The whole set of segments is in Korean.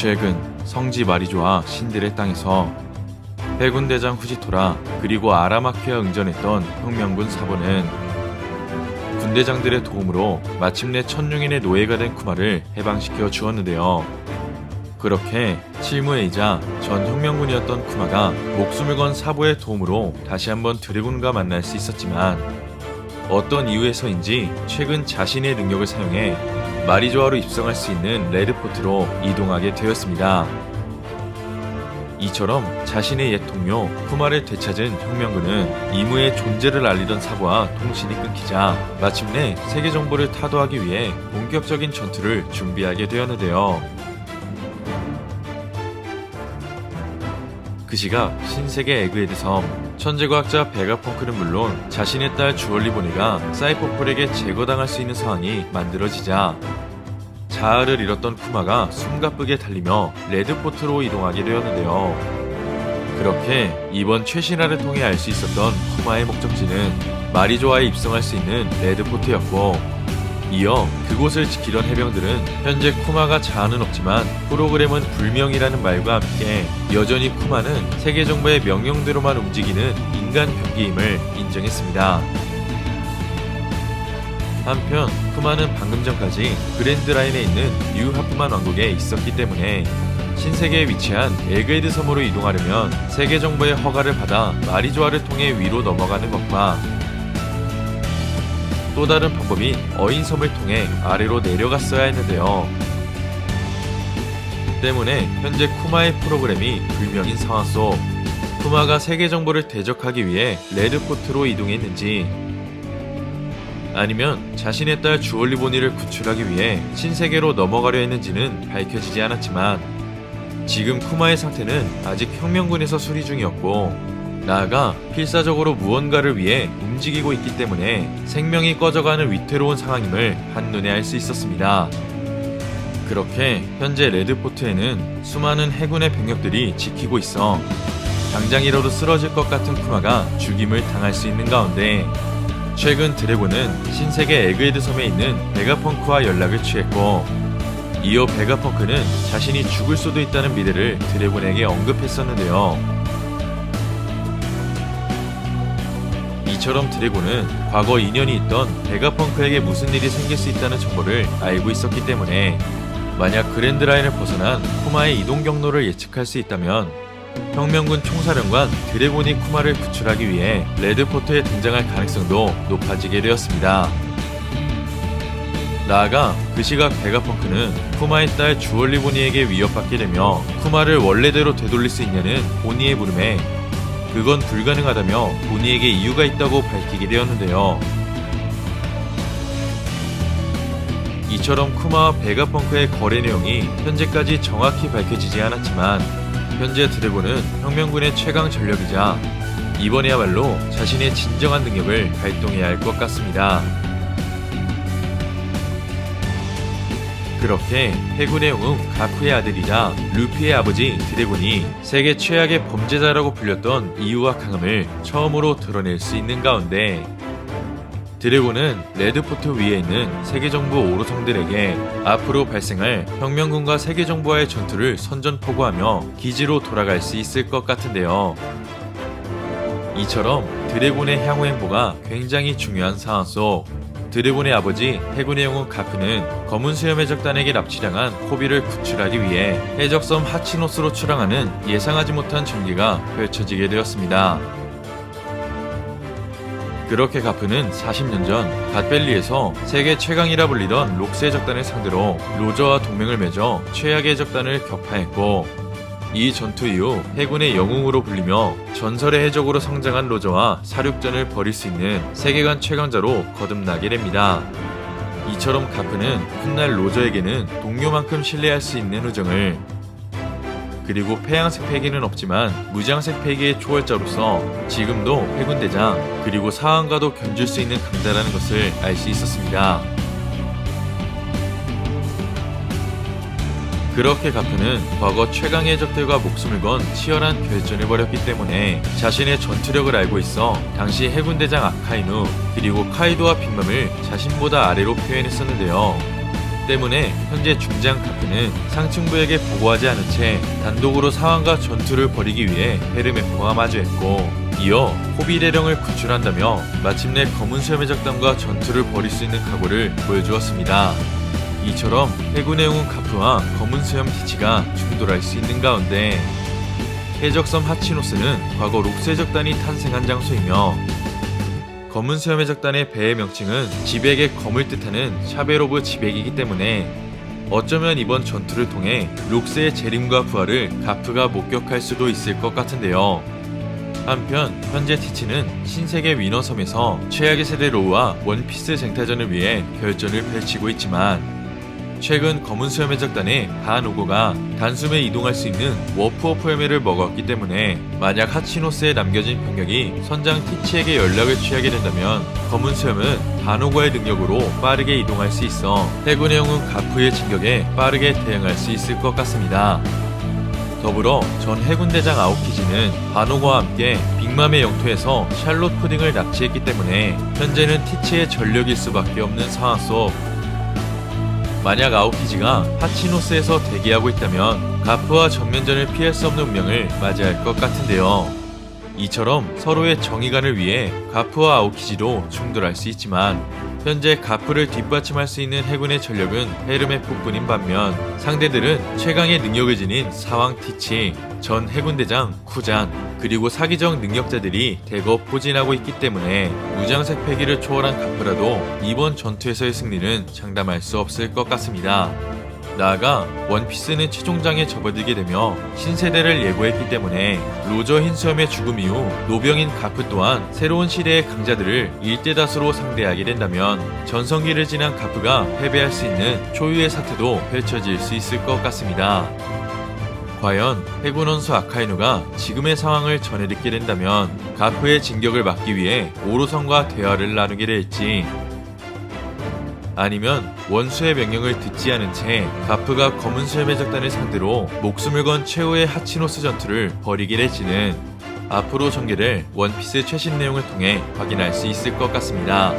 최근 성지 마리조아 신들의 땅에서 해군 대장 후지토라 그리고 아라마키아 응전했던 혁명군 사본은 군대장들의 도움으로 마침내 천룡인의 노예가 된 쿠마를 해방시켜 주었는데요. 그렇게 실무회이자 전 혁명군이었던 쿠마가 목숨을 건 사보의 도움으로 다시 한번 드래곤과 만날 수 있었지만 어떤 이유에서인지 최근 자신의 능력을 사용해 마리조아로 입성할 수 있는 레드포트로 이동하게 되었습니다. 이처럼 자신의 옛 동료 쿠마를 되찾은 혁명군은 이무의 존재를 알리던 사부와 통신이 끊기자 마침내 세계 정보를 타도하기 위해 본격적인 전투를 준비하게 되었는데요. 그 시각 신세계 에그헤드 섬 천재과학자 베가펑크는 물론 자신의 딸 주얼리 보니가 사이퍼폴에게 제거당할 수 있는 상황이 만들어지자 자아를 잃었던 쿠마가 숨가쁘게 달리며 레드포트로 이동하게 되었는데요. 그렇게 이번 최신화를 통해 알 수 있었던 쿠마의 목적지는 마리조아에 입성할 수 있는 레드포트였고 이어 그곳을 지키던 해병들은 현재 쿠마가 자아는 없지만 프로그램은 불명이라는 말과 함께 여전히 쿠마는 세계 정부의 명령대로만 움직이는 인간 병기임을 인정했습니다. 한편 쿠마는 방금 전까지 그랜드라인에 있는 뉴 하프만 왕국에 있었기 때문에 신세계에 위치한 에그헤드 섬으로 이동하려면 세계 정부의 허가를 받아 마리조아를 통해 위로 넘어가는 것과 또 다른 방법인 어인섬을 통해 아래로 내려갔어야 했는데요. 때문에 현재 쿠마의 프로그램이 불명인 상황 속 쿠마가 세계 정보를 대적하기 위해 레드포트로 이동했는지 아니면 자신의 딸 주얼리 보니를 구출하기 위해 신세계로 넘어가려 했는지는 밝혀지지 않았지만 지금 쿠마의 상태는 아직 혁명군에서 수리 중이었고 나아가 필사적으로 무언가를 위해 움직이고 있기 때문에 생명이 꺼져가는 위태로운 상황임을 한눈에 알 수 있었습니다. 그렇게 현재 레드포트에는 수많은 해군의 병력들이 지키고 있어 당장이라도 쓰러질 것 같은 쿠마가 죽임을 당할 수 있는 가운데 최근 드래곤은 신세계 에그헤드 섬에 있는 베가펑크와 연락을 취했고 이어 베가펑크는 자신이 죽을 수도 있다는 미래를 드래곤에게 언급했었는데요. 이처럼 드래곤은 과거 인연이 있던 베가펑크에게 무슨 일이 생길 수 있다는 정보를 알고 있었기 때문에 만약 그랜드라인을 벗어난 쿠마의 이동 경로를 예측할 수 있다면 혁명군 총사령관 드래곤이 쿠마를 구출하기 위해 레드포트에 등장할 가능성도 높아지게 되었습니다. 나아가 그 시각 베가펑크는 쿠마의 딸 주얼리 보니에게 위협받게 되며 쿠마를 원래대로 되돌릴 수 있냐는 보니의 물음에 그건 불가능하다며 보니에게 이유가 있다고 밝히게 되었는데요. 이처럼 쿠마와 베가펑크의 거래 내용이 현재까지 정확히 밝혀지지 않았지만 현재 드래곤은 혁명군의 최강 전력이자 이번에야말로 자신의 진정한 능력을 발동해야 할 것 같습니다. 그렇게 해군의 영웅 가쿠의 아들이자 루피의 아버지 드래곤이 세계 최악의 범죄자라고 불렸던 이유와 강함을 처음으로 드러낼 수 있는 가운데 드래곤은 레드포트 위에 있는 세계정부 오로성들에게 앞으로 발생할 혁명군과 세계정부와의 전투를 선전포고하며 기지로 돌아갈 수 있을 것 같은데요. 이처럼 드래곤의 향후 행보가 굉장히 중요한 상황 속 드래곤의 아버지 해군의 영웅 가프는 검은 수염 해적단에게 납치당한 코비를 구출하기 위해 해적섬 하치노스로 출항하는 예상하지 못한 전개가 펼쳐지게 되었습니다. 그렇게 가프는 40년 전 갓벨리에서 세계 최강이라 불리던 록스 해적단을 상대로 로저와 동맹을 맺어 최악의 해적단을 격파했고 이 전투 이후 해군의 영웅으로 불리며 전설의 해적으로 성장한 로저와 사륙전을 벌일 수 있는 세계관 최강자로 거듭나게 됩니다. 이처럼 가프는 훗날 로저에게는 동료만큼 신뢰할 수 있는 우정을 그리고 폐양색 패기는 없지만 무장색 패기의 초월자로서 지금도 해군 대장 그리고 사항과도 견줄 수 있는 강자라는 것을 알 수 있었습니다. 그렇게 가프는 과거 최강의 적들과 목숨을 건 치열한 결전을 벌였기 때문에 자신의 전투력을 알고 있어 당시 해군 대장 아카이누 그리고 카이도와 빅맘을 자신보다 아래로 표현했었는데요. 때문에 현재 중장 카프는 상층부에게 보고하지 않은 채 단독으로 상황과 전투를 벌이기 위해 헤르메포와 마주했고 이어 호비레령을 구출한다며 마침내 검은 적단과 전투를 벌일 수 있는 각오를 보여주었습니다. 이처럼 해군의 영웅 카프와 검은 수염 티치가 충돌할 수 있는 가운데 해적섬 하치노스는 과거 록스 해적단이 탄생한 장소이며 검은 수염의 적단의 배의 명칭은 지백의 검을 뜻하는 샤베로브 지백이기 때문에 어쩌면 이번 전투를 통해 록스의 재림과 부활을 가프가 목격할 수도 있을 것 같은데요. 한편 현재 티치는 신세계 위너섬에서 최악의 세대 로우와 원피스 쟁탈전을 위해 결전을 펼치고 있지만 최근 검은 수염의 적단의 반 오고가 단숨에 이동할 수 있는 워프 오프 헬멧을 먹었기 때문에 만약 하치노스에 남겨진 병력이 선장 티치에게 연락을 취하게 된다면 검은 수염은 반오고의 능력으로 빠르게 이동할 수 있어 해군의 영웅 가프의 진격에 빠르게 대응할 수 있을 것 같습니다. 더불어 전 해군대장 아오키지는 반오고와 함께 빅맘의 영토에서 샬롯 푸딩을 납치했기 때문에 현재는 티치의 전력일 수밖에 없는 상황 속 만약 아오키지가 하치노스에서 대기하고 있다면 가프와 전면전을 피할 수 없는 운명을 맞이할 것 같은데요. 이처럼 서로의 정의관을 위해 가프와 아오키지도 충돌할 수 있지만 현재 가프를 뒷받침할 수 있는 해군의 전력은 헤르메포뿐인 반면 상대들은 최강의 능력을 지닌 사왕 티치, 전 해군대장 쿠잔, 그리고 사기적 능력자들이 대거 포진하고 있기 때문에 무장색 패기를 초월한 가프라도 이번 전투에서의 승리는 장담할 수 없을 것 같습니다. 나아가 원피스는 최종장에 접어들게 되며 신세대를 예고했기 때문에 로저 흰수염의 죽음 이후 노병인 가프 또한 새로운 시대의 강자들을 일대다수로 상대하게 된다면 전성기를 지난 가프가 패배할 수 있는 초유의 사태도 펼쳐질 수 있을 것 같습니다. 과연 해군 원수 아카이누가 지금의 상황을 전해 듣게 된다면 가프의 진격을 막기 위해 오로선과 대화를 나누게 될지 아니면 원수의 명령을 듣지 않은 채 가프가 검은 수염의 적단을 상대로 목숨을 건 최후의 하치노스 전투를 벌이게 될지는 앞으로 전개될 원피스 최신 내용을 통해 확인할 수 있을 것 같습니다.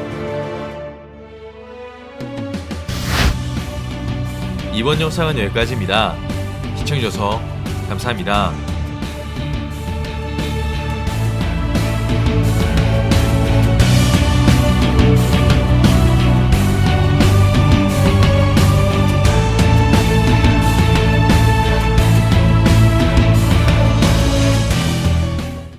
이번 영상은 여기까지입니다. 시청해주셔서 감사합니다.